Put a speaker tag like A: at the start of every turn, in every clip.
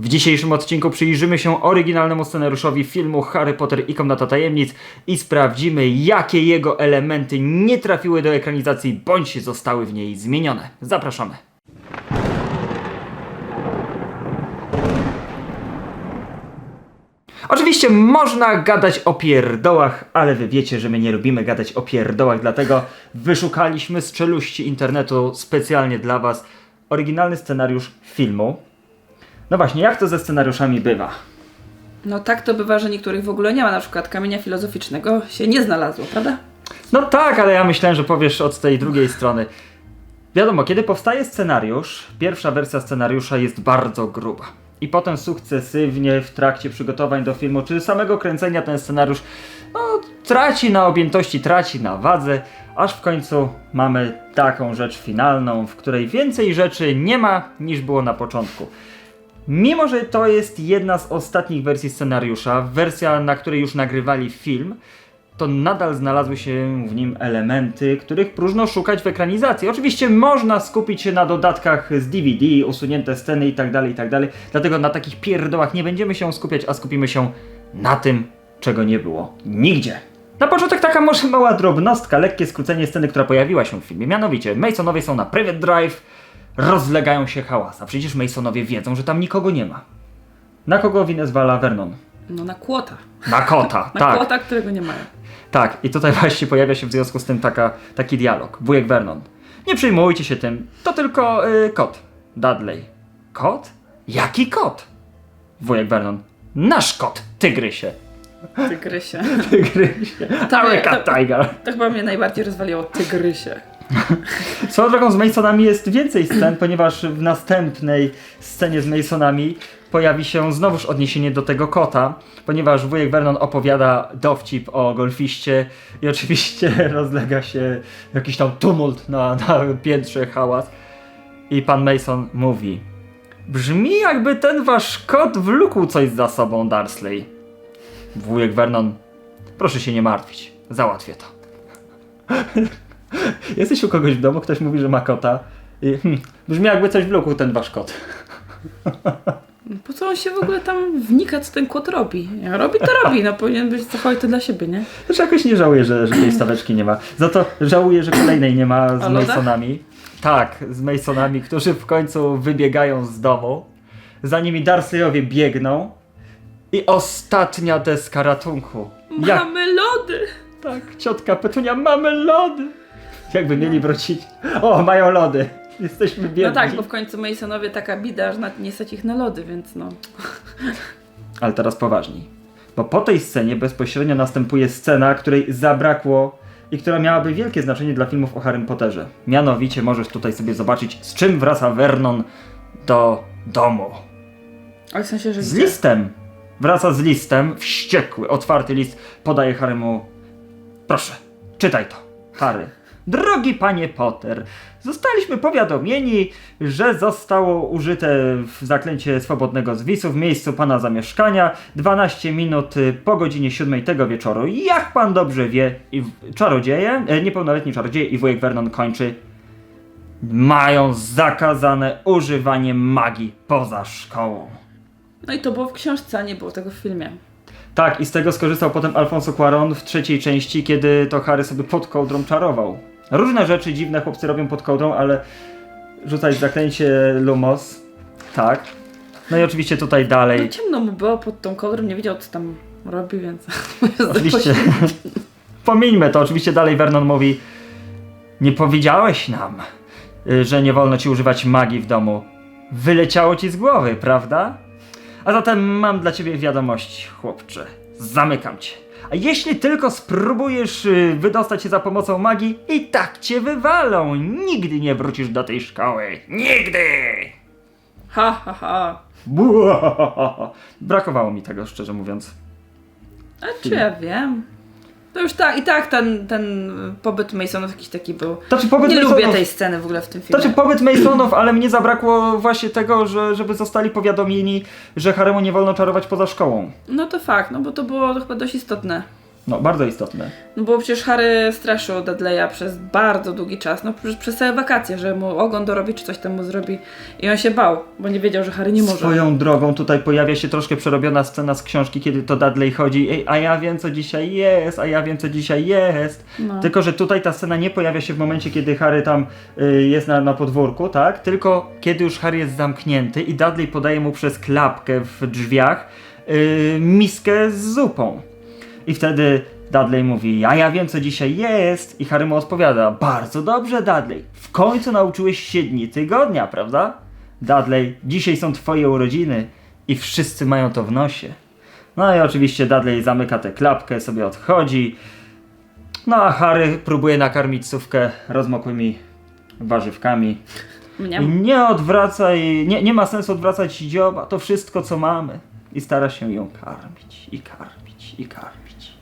A: W dzisiejszym odcinku przyjrzymy się oryginalnemu scenariuszowi filmu Harry Potter i Komnata Tajemnic i sprawdzimy, jakie jego elementy nie trafiły do ekranizacji bądź zostały w niej zmienione. Zapraszamy. Oczywiście można gadać o pierdołach, ale wy wiecie, że my nie lubimy gadać o pierdołach, dlatego wyszukaliśmy z czeluści internetu specjalnie dla was oryginalny scenariusz filmu. No właśnie, jak to ze scenariuszami bywa?
B: No tak to bywa, że niektórych w ogóle nie ma, na przykład kamienia filozoficznego się nie znalazło, prawda?
A: No tak, ale ja myślałem, że powiesz od tej drugiej strony. Wiadomo, kiedy powstaje scenariusz, pierwsza wersja scenariusza jest bardzo gruba. I potem sukcesywnie w trakcie przygotowań do filmu, czy samego kręcenia ten scenariusz no, traci na objętości, traci na wadze, aż w końcu mamy taką rzecz finalną, w której więcej rzeczy nie ma niż było na początku. Mimo, że to jest jedna z ostatnich wersji scenariusza, wersja, na której już nagrywali film, to nadal znalazły się w nim elementy, których próżno szukać w ekranizacji. Oczywiście można skupić się na dodatkach z DVD, usunięte sceny itd., itd. Dlatego na takich pierdołach nie będziemy się skupiać, a skupimy się na tym, czego nie było nigdzie. Na początek taka może mała drobnostka, lekkie skrócenie sceny, która pojawiła się w filmie. Mianowicie, Masonowie są na Private Drive, rozlegają się hałas, a przecież Masonowie wiedzą, że tam nikogo nie ma. Na kogo winę zwala Vernon?
B: No na kłota.
A: Na kota,
B: Na
A: tak.
B: kłota, którego nie mają.
A: Tak, i tutaj właśnie pojawia się w związku z tym taka, taki dialog. Wujek Vernon. Nie przejmujcie się tym, to tylko y, kot. Dudley. Kot? Jaki kot? Wujek Vernon. Nasz kot, tygrysie.
B: Tygrysie.
A: Tygrysie. America Tiger.
B: To chyba mnie najbardziej rozwaliło tygrysie.
A: Swoją drogą z Masonami jest więcej scen, ponieważ w następnej scenie z Masonami pojawi się znowuż odniesienie do tego kota, ponieważ wujek Vernon opowiada dowcip o golfiście i oczywiście rozlega się jakiś tam tumult na, na piętrze, hałas. I pan Mason mówi Brzmi jakby ten wasz kot wlókł coś za sobą, Darsley. Wujek Vernon, proszę się nie martwić, załatwię to. Jesteś u kogoś w domu, ktoś mówi, że ma kota. I, hmm, brzmi jakby coś wlókł ten wasz kot.
B: Po co on się w ogóle tam wnika, co ten kot robi? Jak robi, to robi. No powinien być zachować to dla siebie, nie?
A: Znaczy jakoś nie żałuję, że, że tej staweczki nie ma. Za to żałuję, że kolejnej nie ma z? Masonami. Tak, z Masonami, którzy w końcu wybiegają z domu. Za nimi Darsleyowie biegną. I ostatnia deska ratunku. Jak
B: Mamy lody!
A: tak, ciotka Petunia, mamy lody! Jakby mieli wrócić. O, mają lody. Jesteśmy biedni.
B: No tak, bo w końcu Masonowie taka bida, że nawet nie stać ich na lody, więc no.
A: Ale teraz poważniej. Bo po tej scenie bezpośrednio następuje scena, której zabrakło i która miałaby wielkie znaczenie dla filmów o Harrym Potterze. Mianowicie możesz tutaj sobie zobaczyć, z czym wraca Vernon do domu.
B: Ale w sensie, że
A: Z
B: gdzie?
A: listem. Wraca z listem, wściekły, otwarty list, podaje Harrymu. Proszę, czytaj to. Harry. Drogi panie Potter, zostaliśmy powiadomieni, że zostało użyte w zaklęcie swobodnego zwisu w miejscu pana zamieszkania 12 minut po godzinie 7 tego wieczoru. Jak pan dobrze wie, czarodzieje, e, niepełnoletni czarodzieje i wujek Vernon kończy, mają zakazane używanie magii poza szkołą.
B: No i to było w książce, a nie było tego w filmie.
A: Tak, i z tego skorzystał potem Alfonso Cuaron w trzeciej części, kiedy to Harry sobie pod kołdrą czarował. Różne rzeczy dziwne chłopcy robią pod kołdrą, ale rzucać zaklęcie Lumos, tak. No i oczywiście tutaj
B: No
A: dalej,
B: ciemno mu było pod tą kołdrą, nie wiedział co tam robi, więc...
A: oczywiście, pomijmy to, oczywiście dalej Vernon mówi, nie powiedziałeś nam, y, że nie wolno ci używać magii w domu. Wyleciało ci z głowy, prawda? A zatem mam dla ciebie wiadomość, chłopcze. Zamykam cię. A jeśli tylko spróbujesz y, wydostać się za pomocą magii, i tak cię wywalą. Nigdy nie wrócisz do tej szkoły. Nigdy!
B: Ha, ha, ha.
A: Bua! Brakowało mi tego, szczerze mówiąc.
B: A czy ja wiem? To już tak, i tak ten, ten pobyt Masonów jakiś taki był.
A: Znaczy, pobyt
B: Nie
A: Masonów-
B: lubię tej sceny w ogóle w tym filmie.
A: Znaczy pobyt Masonów, ale mnie zabrakło właśnie tego, że, żeby zostali powiadomieni, że Haremu nie wolno czarować poza szkołą.
B: No to fakt, no bo to było chyba dość istotne.
A: No, bardzo istotne.
B: No bo przecież Harry straszył Dudleya przez bardzo długi czas, no przez, przez całe wakacje, że mu ogon dorobi czy coś tam mu zrobi. I on się bał, bo nie wiedział, że Harry nie może.
A: Swoją drogą tutaj pojawia się troszkę przerobiona scena z książki, kiedy to Dudley chodzi, Ej, a ja wiem co dzisiaj jest, a ja wiem co dzisiaj jest.
B: No.
A: Tylko, że tutaj ta scena nie pojawia się w momencie, kiedy Harry tam y, jest na, na podwórku, tak? Tylko kiedy już Harry jest zamknięty i Dudley podaje mu przez klapkę w drzwiach y, miskę z zupą. I wtedy Dudley mówi, a ja wiem co dzisiaj jest. I Harry mu odpowiada, bardzo dobrze Dudley, w końcu nauczyłeś się dni tygodnia, prawda? Dudley, dzisiaj są twoje urodziny i wszyscy mają to w nosie. No i oczywiście Dudley zamyka tę klapkę, sobie odchodzi. No a Harry próbuje nakarmić sówkę rozmokłymi warzywkami.
B: Mniam.
A: nie odwracaj, nie, nie ma sensu odwracać dzioba, to wszystko co mamy. I stara się ją karmić, i karmić, i karmić.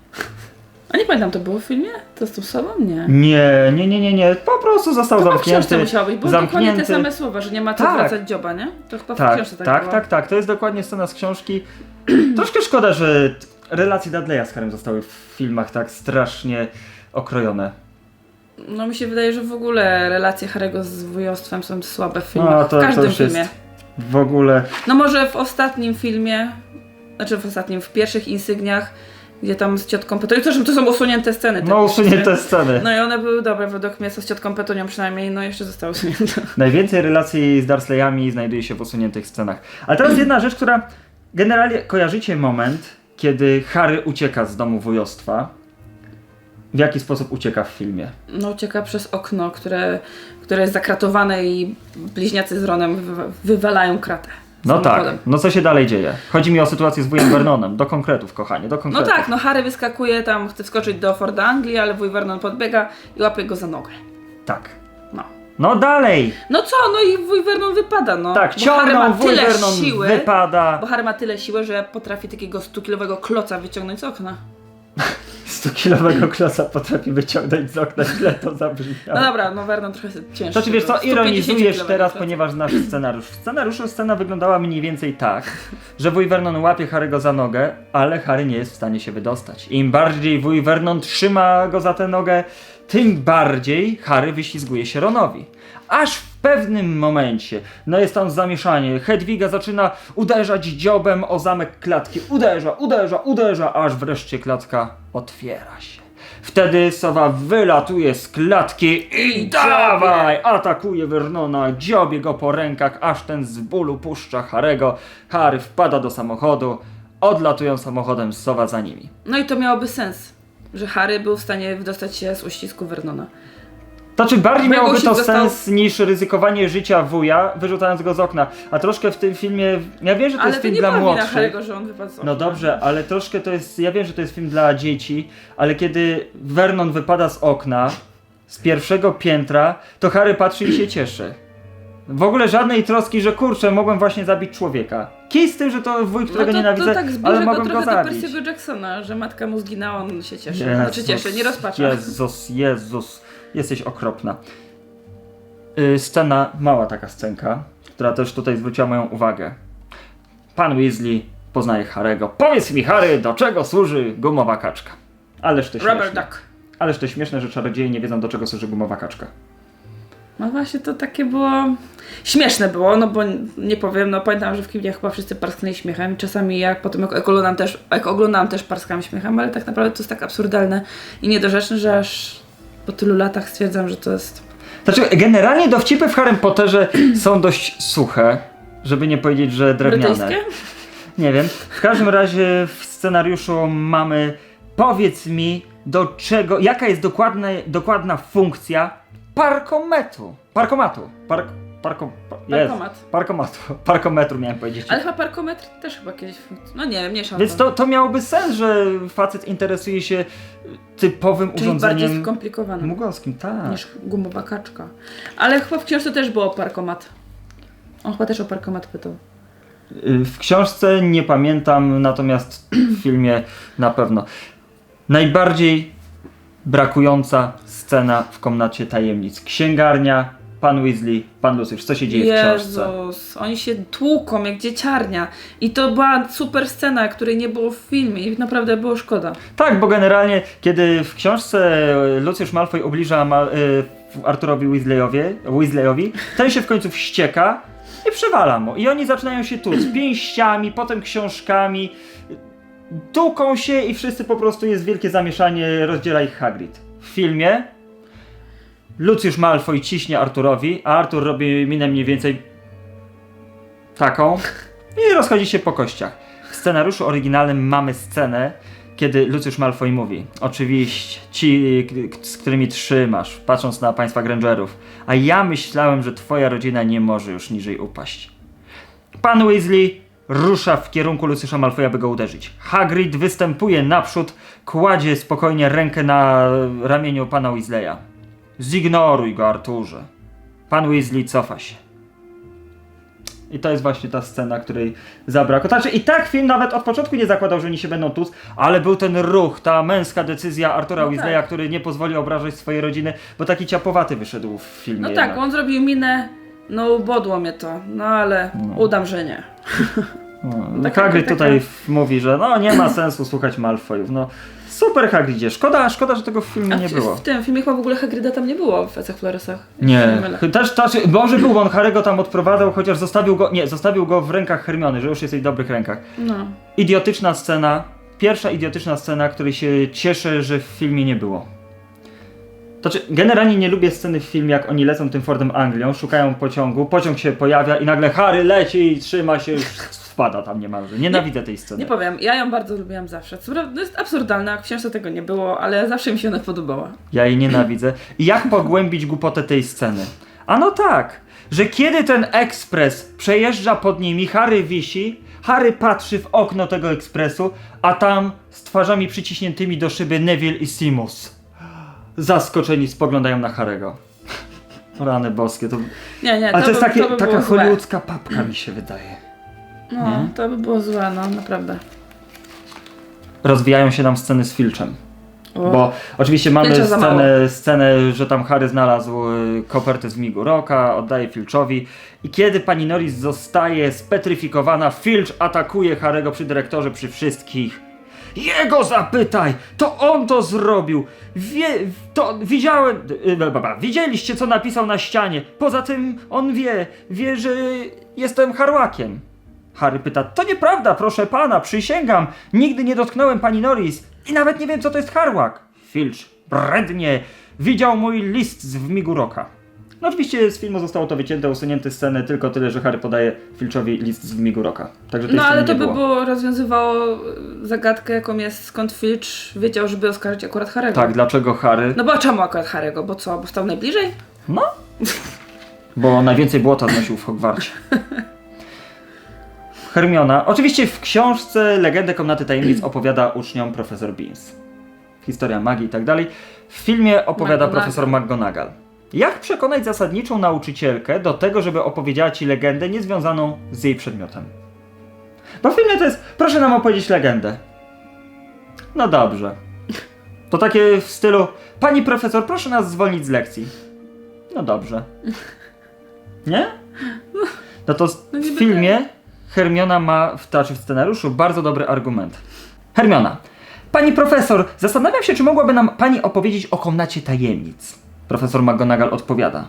B: A nie pamiętam, to było w filmie? To z tą sobą? Nie.
A: Nie, nie, nie, nie, nie, po prostu został
B: To chyba w książce
A: zamknięty.
B: musiało być, bo dokładnie te same słowa, że nie ma co
A: Tak.
B: wracać dzioba, nie? To chyba w
A: Tak,
B: książce tak,
A: tak,
B: było.
A: tak, tak, to jest dokładnie scena z książki. Troszkę szkoda, że relacje Dudleya z Harrym zostały w filmach tak strasznie okrojone.
B: No mi się wydaje, że w ogóle relacje Harry'ego z wujostwem są słabe w filmach.
A: No, to-
B: w
A: to
B: każdym
A: jest-
B: filmie.
A: W ogóle
B: No może w ostatnim filmie, znaczy w ostatnim, w pierwszych insygniach, gdzie tam z ciotką Petunią, to, to są usunięte sceny.
A: No usunięte sceny.
B: No i one były dobre według mnie, co z ciotką Petunią przynajmniej, no jeszcze zostały usunięte.
A: Najwięcej relacji z Dursleyami znajduje się w usuniętych scenach. Ale teraz jedna rzecz, która generalnie kojarzycie moment, kiedy Harry ucieka z domu wujostwa. W jaki sposób ucieka w filmie?
B: No ucieka przez okno, które, które jest zakratowane i bliźniacy z Ronem wywa- wywalają kratę.
A: No tak, no co się dalej dzieje? Chodzi mi o sytuację z wujem Vernonem, do konkretów, kochanie, do
B: No
A: konkretów.
B: tak, no Harry wyskakuje tam, chce wskoczyć do Forda Anglii, ale wuj Vernon podbiega i łapie go za nogę.
A: Tak.
B: No.
A: No dalej!
B: No co, no i wuj Vernon wypada, no.
A: Tak,
B: Bo Harry ma
A: ciągną, wuj
B: tyle
A: Vernon
B: siły,
A: wypada.
B: bo Harry ma tyle siły, że potrafi takiego 100-kilowego kloca wyciągnąć z okna.
A: 100-kilowego klosa potrafi wyciągnąć z okna, źle to zabrzmiało.
B: No dobra, no Vernon trochę cięższy.
A: To czy wiesz co,
B: 150
A: ironizujesz teraz, ponieważ znasz scenariusz. W scenariuszu scena wyglądała mniej więcej tak, że wuj Vernon łapie Harry'ego za nogę, ale Harry nie jest w stanie się wydostać. Im bardziej wuj Vernon trzyma go za tę nogę, tym bardziej Harry wyślizguje się Ronowi. Aż w pewnym momencie, no jest tam zamieszanie, Hedwiga zaczyna uderzać dziobem o zamek klatki. Uderza, uderza, uderza, aż wreszcie klatka otwiera się. Wtedy sowa wylatuje z klatki i dawaj! Atakuje Vernona, dziobie go po rękach, aż ten z bólu puszcza Harego. Harry wpada do samochodu, odlatują samochodem, sowa za nimi.
B: No i to miałoby sens, że Harry był w stanie wydostać się z uścisku Vernona.
A: To czy bardziej
B: Bo
A: miałoby to
B: sił został-
A: sens niż ryzykowanie życia wuja, wyrzucając go z okna? A troszkę w tym filmie, ja wiem, że to
B: Ale
A: jest
B: to
A: film
B: nie
A: dla
B: była wina
A: młodszych.
B: Harry'ego, że on wypadł z okna.
A: No dobrze, ale troszkę to jest. Ja wiem, że to jest film dla dzieci, ale kiedy Vernon wypada z okna, z pierwszego piętra, to Harry patrzy i się cieszy. W ogóle żadnej troski, że kurczę, mogłem właśnie zabić człowieka. Kij z tym, że to wuj, którego
B: no to,
A: nienawidzę,
B: to tak
A: ale
B: zbliża go
A: mogłem go
B: trochę do
A: zabić.
B: Percy'ego Jacksona, że matka mu zginęła, on się cieszy. Znaczy cieszy, nie rozpacza.
A: Jezus, Jezus, jesteś okropna. Y, scena, mała taka scenka, która też tutaj zwróciła moją uwagę. Pan Weasley poznaje Harego. Powiedz mi, Harry, do czego służy gumowa kaczka? Ależ to śmieszne.
B: Duck.
A: Ależ to śmieszne, że czarodzieje nie wiedzą, do czego służy gumowa kaczka.
B: No właśnie to takie było... Śmieszne było, no bo nie powiem, no pamiętam, że w kinie chyba wszyscy parsknęli śmiechem. Czasami jak potem jak oglądam też, jak oglądam też parskam śmiechem, ale tak naprawdę to jest tak absurdalne i niedorzeczne, że aż po tylu latach stwierdzam, że to jest...
A: Znaczy, generalnie dowcipy w Harrym Potterze są dość suche, żeby nie powiedzieć, że drewniane.
B: Brytyjskie?
A: Nie wiem. W każdym razie w scenariuszu mamy powiedz mi do czego, jaka jest dokładna, dokładna funkcja parkometu. Parkomatu. Park, parko, pa, jest.
B: Parkomat.
A: Parkometru miałem powiedzieć.
B: Ale chyba parkometr też chyba kiedyś... No nie wiem, mniejsza o
A: Więc to, to miałoby sens, że facet interesuje się typowym
B: Czyli bardziej
A: urządzeniem
B: skomplikowane
A: mugolskim. Tak.
B: niż gumowa kaczka. Ale chyba w książce też było parkomat. On chyba też o parkomat pytał.
A: Y, W książce nie pamiętam, natomiast w filmie na pewno. Najbardziej brakująca scena w komnacie tajemnic. Księgarnia pan Weasley, pan Lucius. Co się dzieje w książce?
B: Jezus, oni się tłuką jak dzieciarnia. I to była super scena, której nie było w filmie i naprawdę było szkoda.
A: Tak, bo generalnie, kiedy w książce Lucius Malfoy ubliża Ma- y, Arturowi Weasleyowi, Weasleyowi, ten się w końcu wścieka i przewala mu. I oni zaczynają się tłuc pięściami, potem książkami, tuką się i wszyscy po prostu jest wielkie zamieszanie, rozdziela ich Hagrid. W filmie Lucius Malfoy ciśnie Arturowi, a Artur robi minę mniej więcej taką i rozchodzi się po kościach. W scenariuszu oryginalnym mamy scenę, kiedy Lucius Malfoy mówi Oczywiście, ci, z którymi trzymasz, patrząc na państwa Grangerów, a ja myślałem, że twoja rodzina nie może już niżej upaść. Pan Weasley rusza w kierunku Luciusa Malfoya, by go uderzyć. Hagrid występuje naprzód, kładzie spokojnie rękę na ramieniu pana Weasleya. Zignoruj go, Arturze. Pan Weasley cofa się. I to jest właśnie ta scena, której zabrakło. Znaczy i tak film nawet od początku nie zakładał, że oni się będą tuc, ale był ten ruch, ta męska decyzja Artura
B: No
A: Weasleya,
B: tak.
A: który nie pozwoli obrażać swojej rodziny, bo taki ciapowaty wyszedł w filmie.
B: No
A: jednak.
B: tak, on zrobił minę, no bodło mnie to, no ale udam, że nie.
A: No,
B: Taka-
A: Hagrid
B: taka-
A: tutaj f- mówi, że no nie ma sensu słuchać Malfoyów. No super Hagridzie, szkoda, szkoda, że tego w filmie
B: A
A: nie
B: w,
A: było.
B: w tym filmie chyba w ogóle Hagryda tam nie było w Ecach Floresach.
A: Nie, też, też, może był, bo on Harry'ego tam odprowadzał, chociaż zostawił go, nie, zostawił go w rękach Hermiony, że już jest w dobrych rękach.
B: No.
A: Idiotyczna scena, pierwsza idiotyczna scena, której się cieszę, że w filmie nie było. Znaczy, generalnie nie lubię sceny w filmie, jak oni lecą tym Fordem Anglią, szukają pociągu, pociąg się pojawia i nagle Harry leci i trzyma się, już spada tam niemalże. Nienawidzę tej sceny.
B: Nie powiem, ja ją bardzo lubiłam zawsze. Co prawda, no jest absurdalna, w książce tego nie było, ale zawsze mi się ona podobała.
A: Ja jej nienawidzę. I jak pogłębić głupotę tej sceny? A no tak, że kiedy ten ekspres przejeżdża pod nimi, Harry wisi, Harry patrzy w okno tego ekspresu, a tam z twarzami przyciśniętymi do szyby Neville i Simus. Zaskoczeni spoglądają na Harry'ego. Rany boskie, to...
B: Nie, nie,
A: Ale to, jest
B: by,
A: takie,
B: to by
A: taka
B: złe.
A: hollywoodzka papka mi się wydaje.
B: No, to by było złe, no naprawdę.
A: Rozwijają się nam sceny z Filczem.
B: O.
A: Bo oczywiście mamy scenę, scenę, że tam Harry znalazł y, kopertę z migu Roka, oddaje Filczowi i kiedy pani Norris zostaje spetryfikowana, Filcz atakuje Harry'ego przy dyrektorze, przy wszystkich. Jego zapytaj! To on to zrobił! Wie, to widziałem. y, ba, ba, ba, Widzieliście, co napisał na ścianie. Poza tym on wie, wie, że jestem Harłakiem. Harry pyta, to nieprawda, proszę pana, przysięgam, nigdy nie dotknąłem pani Norris i nawet nie wiem, co to jest Harłak. Filch, brednie, widział mój list z wmigu roka. No oczywiście z filmu zostało to wycięte, usunięte sceny, tylko tyle, że Harry podaje Filchowi list z wmigu roka. Także tej
B: No ale to by
A: było.
B: było rozwiązywało e, zagadkę, jaką jest skąd Filch wiedział, żeby oskarżyć akurat Harry'ego.
A: Tak, dlaczego Harry?
B: No bo czemu akurat Harry'ego? Bo co? Bo stał najbliżej?
A: No, bo najwięcej błota znosił w Hogwarcie. Hermiona. Oczywiście w książce Legendę Komnaty Tajemnic opowiada uczniom profesor Beans. Historia magii i tak dalej. W filmie opowiada
B: McGonagall.
A: profesor McGonagall. Jak przekonać zasadniczą nauczycielkę do tego, żeby opowiedziała ci legendę niezwiązaną z jej przedmiotem? Bo w filmie to jest, proszę nam opowiedzieć legendę. No dobrze. To takie w stylu, pani profesor, proszę nas zwolnić z lekcji. No dobrze. Nie? No to
B: No
A: w filmie Hermiona ma, w, znaczy w scenariuszu, bardzo dobry argument. Hermiona, pani profesor, zastanawiam się, czy mogłaby nam pani opowiedzieć o komnacie tajemnic. Profesor McGonagall odpowiada.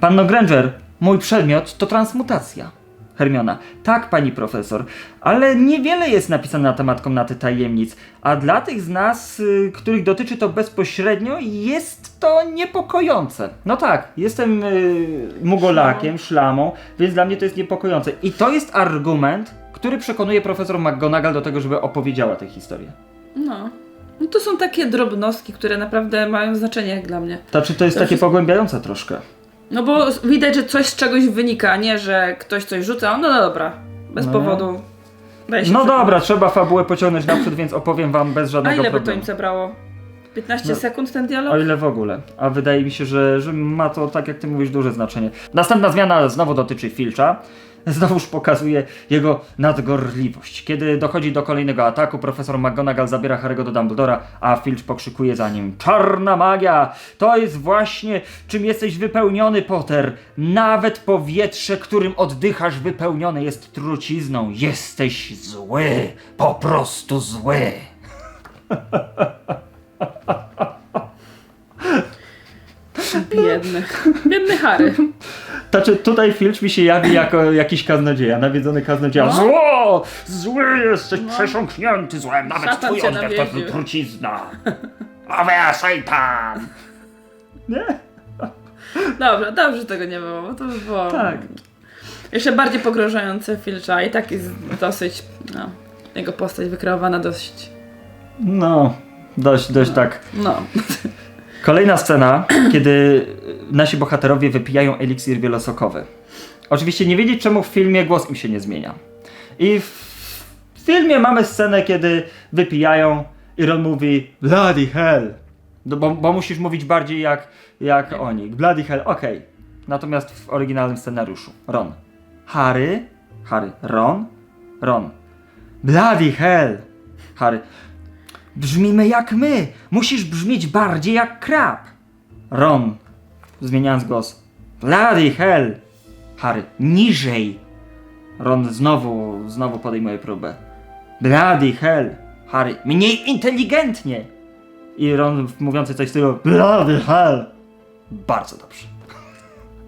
A: Panno Granger, mój przedmiot to transmutacja. Hermiona, tak pani profesor, ale niewiele jest napisane na temat komnaty tajemnic, a dla tych z nas, y, których dotyczy to bezpośrednio, jest to niepokojące. No tak, jestem y, mugolakiem, szlamą, więc dla mnie to jest niepokojące. I to jest argument, który przekonuje profesor McGonagall do tego, żeby opowiedziała tę historię.
B: No. No to są takie drobnostki, które naprawdę mają znaczenie jak dla mnie.
A: Znaczy to jest
B: To
A: takie
B: wszystko-
A: pogłębiające troszkę.
B: No bo widać, że coś z czegoś wynika, nie, że ktoś coś rzuca, no dobra, bez
A: No.
B: powodu. Daj się
A: No
B: przekonać.
A: dobra, trzeba fabułę pociągnąć naprzód, więc opowiem wam bez
B: A
A: żadnego
B: ile by to
A: problemu.
B: im zabrało? 15
A: No.
B: sekund ten dialog?
A: O ile w ogóle. A wydaje mi się, że, że ma to, tak jak ty mówisz, duże znaczenie. Następna zmiana znowu dotyczy Filcha. Znowuż pokazuje jego nadgorliwość. Kiedy dochodzi do kolejnego ataku, profesor McGonagall zabiera Harry'ego do Dumbledora, a Filch pokrzykuje za nim Czarna magia! To jest właśnie czym jesteś wypełniony, Potter! Nawet powietrze, którym oddychasz wypełnione jest trucizną. Jesteś zły! Po prostu zły!
B: Biedny. Biedny Harry.
A: Znaczy, tutaj Filch mi się jawi jako jakiś kaznodzieja, nawiedzony kaznodzieja.
B: No.
A: Zło! Zły jesteś przesiąknięty złem, nawet
B: Szatan
A: twój oddech to trucizna. Ave Satan! Nie?
B: Dobrze, dobrze, tego nie było, bo to by było
A: Tak.
B: jeszcze bardziej pogrążające Filcha i tak jest dosyć, no, jego postać wykreowana dość,
A: No, dość, dość tak.
B: no.
A: Kolejna scena, kiedy nasi bohaterowie wypijają eliksir wielosokowy. Oczywiście nie wiedzieć czemu w filmie głos im się nie zmienia. I w filmie mamy scenę, kiedy wypijają i Ron mówi Bloody hell. No bo, bo musisz mówić bardziej jak, jak oni. Bloody hell, okej. Natomiast w oryginalnym scenariuszu Ron. Harry, Harry, Ron, Ron. Bloody hell. Harry. Brzmimy jak my. Musisz brzmieć bardziej jak krab. Ron, zmieniając głos. Bloody hell. Harry, niżej. Ron znowu, znowu podejmuje próbę. Bloody hell. Harry, mniej inteligentnie. I Ron mówiący coś w stylu Bloody hell. Bardzo dobrze.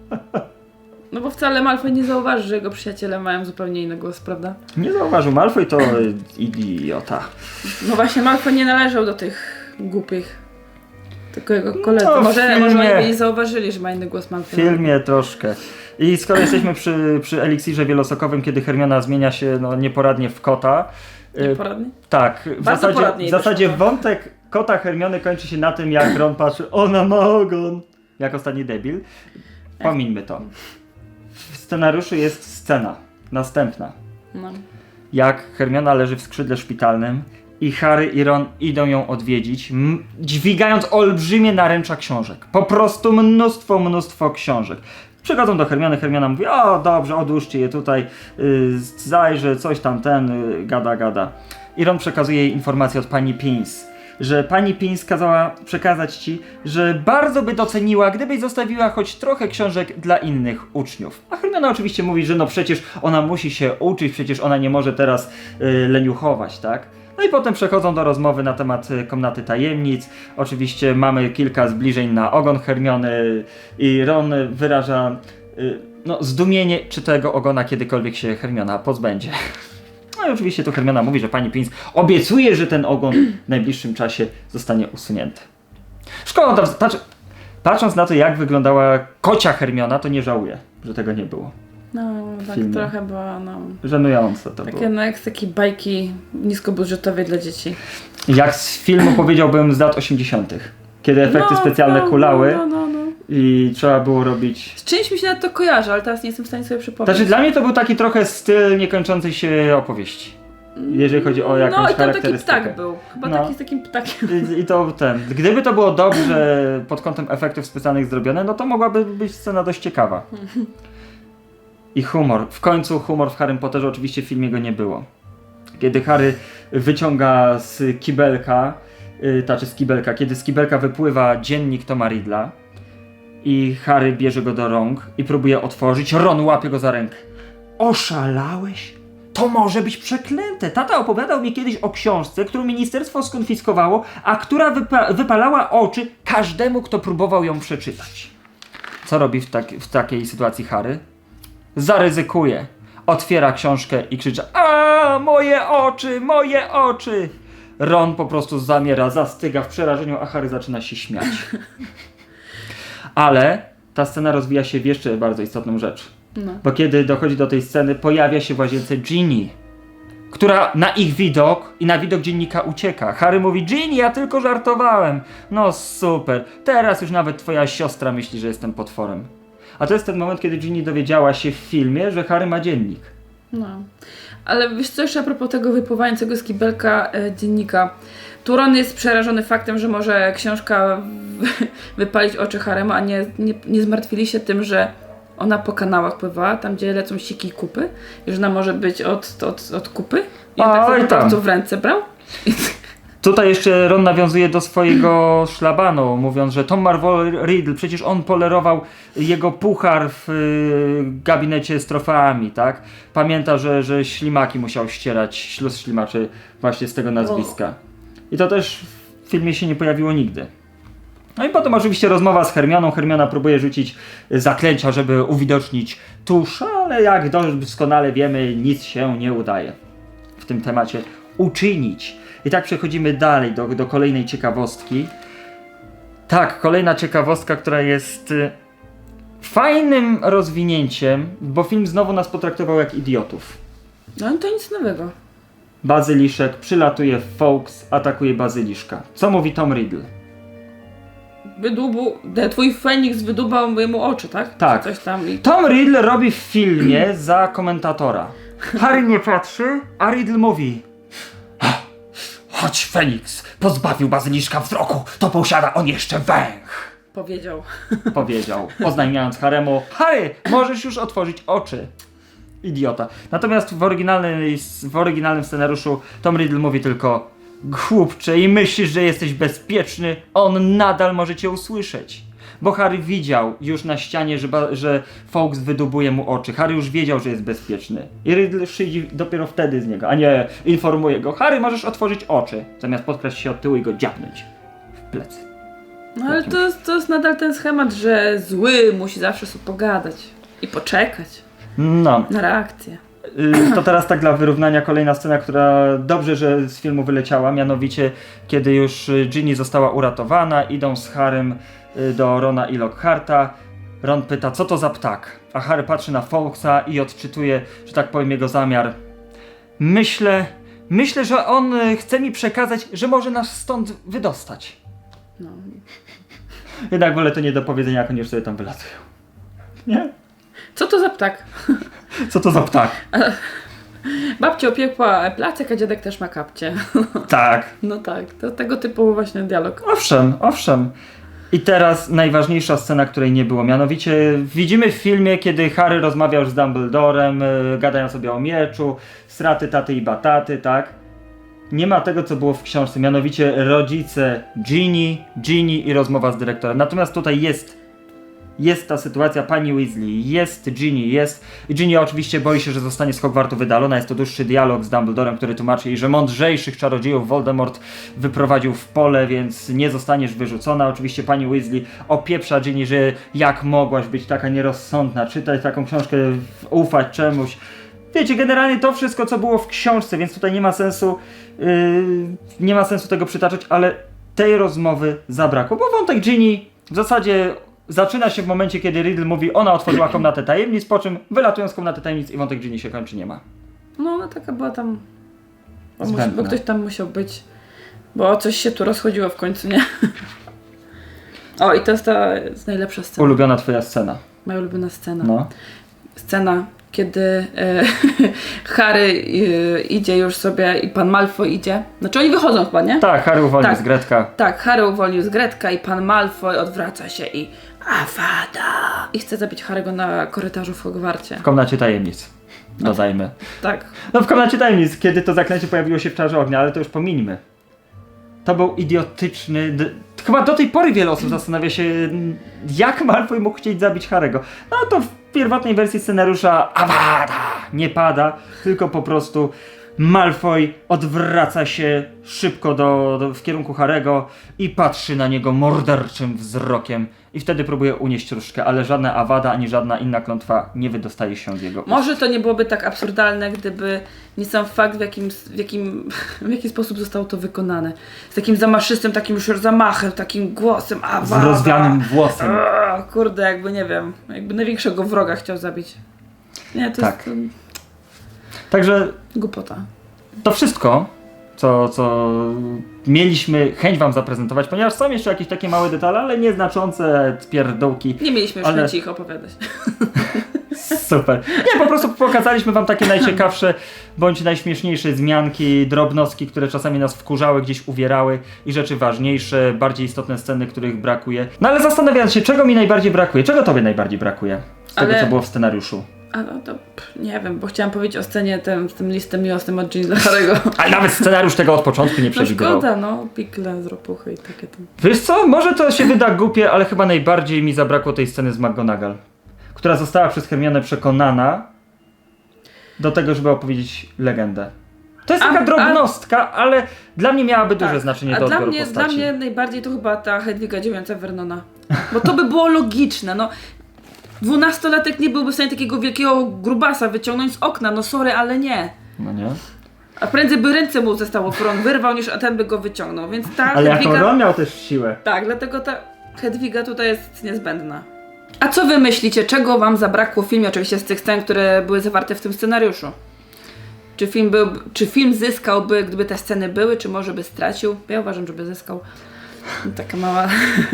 B: No bo wcale Malfoy nie zauważy, że jego przyjaciele mają zupełnie inny głos, prawda?
A: Nie zauważył Malfoy to idiota.
B: No właśnie Malfoy nie należał do tych głupich. Tylko jego koledzy.
A: No, w
B: może,
A: filmie-
B: może oni nie zauważyli, że ma inny głos
A: W
B: Malfoy.
A: filmie troszkę. I skoro jesteśmy przy, przy eliksirze wielosokowym, kiedy Hermiona zmienia się no, nieporadnie w kota. y,
B: Nieporadny?
A: Tak, w
B: Bardzo
A: zasadzie, w zasadzie
B: wyszło.
A: wątek kota Hermiony kończy się na tym, jak Ron patrzy, ona ma ogon, jak ostatni debil. Pomińmy to. Scenariuszu jest scena następna,
B: No.
A: jak Hermiona leży w skrzydle szpitalnym i Harry i Ron idą ją odwiedzić, dźwigając olbrzymie naręcza książek. Po prostu mnóstwo, mnóstwo książek. Przychodzą do Hermiony, Hermiona mówi, o dobrze, odłóżcie je tutaj, yy, zajrzę, coś tam, ten, yy, gada, gada. I Ron przekazuje jej informację od pani Pins, że pani Pins kazała przekazać ci, że bardzo by doceniła, gdybyś zostawiła choć trochę książek dla innych uczniów. A Hermiona oczywiście mówi, że no przecież ona musi się uczyć, przecież ona nie może teraz yy, leniuchować, tak? No i potem przechodzą do rozmowy na temat y, komnaty tajemnic. Oczywiście mamy kilka zbliżeń na ogon Hermiony i Ron wyraża y, no, zdumienie, czy tego ogona kiedykolwiek się Hermiona pozbędzie. No i oczywiście tu Hermiona mówi, że pani Prince obiecuje, że ten ogon w najbliższym czasie zostanie usunięty. Szkoda, patrz, patrząc na to, jak wyglądała kocia Hermiona, to nie żałuję, że tego nie było.
B: No, tak
A: filmie.
B: trochę było, no.
A: Żenujące to było.
B: Takie, no, jak z takiej bajki niskobudżetowej dla dzieci.
A: Jak z filmu powiedziałbym z lat 80., kiedy efekty
B: No,
A: specjalne
B: no,
A: kulały
B: No, no, no.
A: I trzeba było robić.
B: Z czymś mi się nawet to kojarzy, ale teraz nie jestem w stanie sobie przypomnieć.
A: Znaczy, dla mnie to był taki trochę styl niekończącej się opowieści. Jeżeli chodzi o jakąś
B: No i tam taki
A: charakterystykę.
B: ptak był. Chyba
A: No.
B: taki z takim ptakiem.
A: I, I to ten. Gdyby to było dobrze pod kątem efektów specjalnych zrobione, no to mogłaby być scena dość ciekawa. I humor. W końcu humor w Harrym Potterze oczywiście w filmie go nie było. Kiedy Harry wyciąga z kibelka, yy, znaczy z kibelka, kiedy z kibelka wypływa dziennik Toma Riddla i Harry bierze go do rąk i próbuje otworzyć, Ron łapie go za rękę. Oszalałeś? To może być przeklęte. Tata opowiadał mi kiedyś o książce, którą ministerstwo skonfiskowało, a która wypa- wypalała oczy każdemu, kto próbował ją przeczytać. Co robi w, tak- w takiej sytuacji Harry? Zaryzykuje. Otwiera książkę i krzyczy: A, moje oczy, moje oczy! Ron po prostu zamiera, zastyga w przerażeniu, a Harry zaczyna się śmiać. Ale ta scena rozwija się w jeszcze bardzo istotną rzecz.
B: No.
A: Bo kiedy dochodzi do tej sceny, pojawia się w łazience Ginny, która na ich widok i na widok dziennika ucieka. Harry mówi: Ginny, ja tylko żartowałem. No super, teraz już nawet twoja siostra myśli, że jestem potworem. A to jest ten moment, kiedy Ginny dowiedziała się w filmie, że Harry ma dziennik.
B: No. Ale wiesz co, jeszcze a propos tego wypływającego z kibelka e, dziennika. Turon jest przerażony faktem, że może książka wypalić oczy Haremu, a nie, nie, nie zmartwili się tym, że ona po kanałach pływała, tam gdzie lecą siki i kupy, i że ona może być od, od, od kupy. I on
A: Oj,
B: tak
A: tam.
B: w ręce brał.
A: Tutaj jeszcze Ron nawiązuje do swojego szlabanu, mówiąc, że Tom Marvel Riddle, przecież on polerował jego puchar w y, gabinecie z trofeami, tak? Pamięta, że, że ślimaki musiał ścierać, śluz ślimaczy właśnie z tego nazwiska. I to też w filmie się nie pojawiło nigdy. No i potem oczywiście rozmowa z Hermioną. Hermiona próbuje rzucić zaklęcia, żeby uwidocznić tusz, ale jak doskonale wiemy, nic się nie udaje w tym temacie uczynić. I tak przechodzimy dalej do, do kolejnej ciekawostki. Tak, kolejna ciekawostka, która jest y, fajnym rozwinięciem, bo film znowu nas potraktował jak idiotów.
B: No to nic nowego.
A: Bazyliszek przylatuje w Fox, atakuje bazyliszka. Co mówi Tom Riddle?
B: Wydubu, de, twój Feniks wydubał mu oczy, tak?
A: Tak.
B: Czy Coś tam i...
A: Tom Riddle robi w filmie za komentatora. Harry nie patrzy, a Riddle mówi Chodź Feniks, pozbawił bazyliszka wzroku, to posiada on jeszcze węch.
B: Powiedział.
A: powiedział, oznajmiając Haremu, Harry, możesz już otworzyć oczy. Idiota. Natomiast w, oryginalnej, w oryginalnym scenariuszu Tom Riddle mówi tylko Głupcze i myślisz, że jesteś bezpieczny, on nadal może cię usłyszeć. Bo Harry widział już na ścianie, że, że Fawkes wydubuje mu oczy. Harry już wiedział, że jest bezpieczny. I Riddle szydzi dopiero wtedy z niego, a nie informuje go. Harry, możesz otworzyć oczy, zamiast podkraść się od tyłu i go dziabnąć w plecy.
B: No ale to, to jest nadal ten schemat, że zły musi zawsze sobie pogadać i poczekać
A: No,
B: na reakcję.
A: Y, To teraz tak dla wyrównania kolejna scena, która dobrze, że z filmu wyleciała, mianowicie kiedy już Ginny została uratowana, idą z Harrym y, do Rona i Lockharta. Ron pyta, co to za ptak? A Harry patrzy na Fawkesa i odczytuje, że tak powiem, jego zamiar. Myślę, myślę, że on y, chce mi przekazać, że może nas stąd wydostać.
B: No.
A: Jednak wolę to nie do powiedzenia, jak oni już sobie tam wylatują. Nie?
B: Co to za ptak?
A: Co to za ptak?
B: Babcia opiekła placek, a dziadek też ma kapcie.
A: Tak,
B: No tak, to tego typu właśnie dialog.
A: Owszem, owszem. I teraz najważniejsza scena, której nie było. Mianowicie widzimy w filmie, kiedy Harry rozmawiał z Dumbledorem, yy, gadają sobie o mieczu, straty taty i bataty, tak? Nie ma tego, co było w książce, mianowicie rodzice Ginny, Ginny i rozmowa z dyrektorem. Natomiast tutaj jest jest ta sytuacja, pani Weasley, jest Ginny, jest. Ginny oczywiście boi się, że zostanie z Hogwartu wydalona. Jest to dłuższy dialog z Dumbledorem, który tłumaczy jej, że mądrzejszych czarodziejów Voldemort wyprowadził w pole, więc nie zostaniesz wyrzucona. Oczywiście pani Weasley opieprza Ginny, że jak mogłaś być taka nierozsądna, czytać taką książkę, ufać czemuś. Wiecie, generalnie to wszystko, co było w książce, więc tutaj nie ma sensu, yy, nie ma sensu tego przytaczać, ale tej rozmowy zabrakło, bo wątek Ginny w zasadzie zaczyna się w momencie, kiedy Riddle mówi, ona otworzyła komnatę tajemnic, po czym wylatują z komnaty tajemnic i wątek Ginny się kończy, nie ma.
B: No ona taka była tam... Bo, musi,
A: Zbędna.
B: bo ktoś tam musiał być. Bo coś się tu rozchodziło w końcu, nie? O, i to jest ta jest najlepsza scena.
A: Ulubiona twoja scena.
B: Moja ulubiona scena.
A: No.
B: Scena, kiedy e, Harry e, idzie już sobie i pan Malfoy idzie. Znaczy oni wychodzą chyba, nie?
A: Tak, Harry uwolnił
B: Tak.
A: z Gretka.
B: Tak, Harry uwolnił z Gretka i pan Malfoy odwraca się i Awada! I chce zabić Harry'ego na korytarzu w Hogwarcie.
A: W komnacie tajemnic. Dodajmy.
B: Tak.
A: No w komnacie tajemnic, kiedy to zaklęcie pojawiło się w czarze ognia, ale to już pomińmy. To był idiotyczny... D- Chyba do tej pory wiele osób zastanawia się, jak Malfoy mógł chcieć zabić Harego. No to w pierwotnej wersji scenariusza Awada nie pada, tylko po prostu Malfoy odwraca się szybko do, do, w kierunku Harego i patrzy na niego morderczym wzrokiem i wtedy próbuje unieść różdżkę, ale żadna Awada ani żadna inna klątwa nie wydostaje się z jego ust.
B: Może to nie byłoby tak absurdalne, gdyby nie sam fakt, w jakim, w jakim, w jaki sposób zostało to wykonane. Z takim zamaszystym, takim już zamachem, takim głosem. A,
A: Z rozwianym włosem.
B: Kurde, jakby nie wiem, jakby największego wroga chciał zabić. Nie, to
A: Tak.
B: jest
A: Także
B: głupota.
A: to wszystko, co, co mieliśmy chęć Wam zaprezentować, ponieważ są jeszcze jakieś takie małe detale, ale nieznaczące pierdołki.
B: Nie mieliśmy już
A: Ale-
B: chęci ich opowiadać.
A: Super. Nie, po prostu pokazaliśmy Wam takie najciekawsze bądź najśmieszniejsze zmianki, drobnostki, które czasami nas wkurzały, gdzieś uwierały i rzeczy ważniejsze, bardziej istotne sceny, których brakuje. No ale zastanawiając się, czego mi najbardziej brakuje? Czego Tobie najbardziej brakuje? z tego,
B: Ale-
A: co było w scenariuszu.
B: A no to pff, nie wiem, bo chciałam powiedzieć o scenie tym, z tym listem miłosnym od Ginny Harry'ego.
A: Ale nawet scenariusz tego od początku nie
B: No
A: przewidywał.
B: szkoda, no, pikle z ropuchy i takie tam.
A: Wiesz co, może to się wyda głupie, ale chyba najbardziej mi zabrakło tej sceny z McGonagall, która została przez Hermionę przekonana do tego, żeby opowiedzieć legendę. To jest taka
B: a-
A: drobnostka, ale dla mnie miałaby duże
B: Tak,
A: znaczenie
B: A
A: do
B: dla mnie,
A: postaci.
B: dla mnie najbardziej to chyba ta Hedwiga dziewiąca Vernona. Bo to by było logiczne, no. Dwunastolatek nie byłby w stanie takiego wielkiego grubasa wyciągnąć z okna, no sorry, ale nie.
A: No nie?
B: A prędzej by ręce mu zostało w rąk wyrwał, niż a ten by go wyciągnął, więc ta
A: Ale
B: Hedwiga...
A: on miał też siłę.
B: Tak, dlatego ta Hedwiga tutaj jest niezbędna. A co wy myślicie, czego wam zabrakło w filmie, oczywiście z tych scen, które były zawarte w tym scenariuszu? Czy film, był, czy film zyskałby, gdyby te sceny były, czy może by stracił? Ja uważam, żeby zyskał. Taka mała...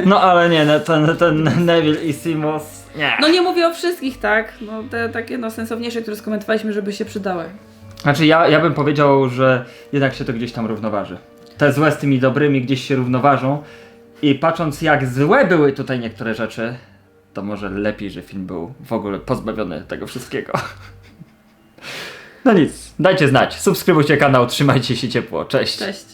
A: No ale nie, ten, ten Neville i Simos, nie.
B: No nie mówię o wszystkich, tak? No te takie no, sensowniejsze, które skomentowaliśmy, żeby się przydały.
A: Znaczy ja, ja bym powiedział, że jednak się to gdzieś tam równoważy. Te złe z tymi dobrymi gdzieś się równoważą i patrząc jak złe były tutaj niektóre rzeczy, to może lepiej, że film był w ogóle pozbawiony tego wszystkiego. No nic, dajcie znać, subskrybujcie kanał, trzymajcie się ciepło, cześć.
B: Cześć.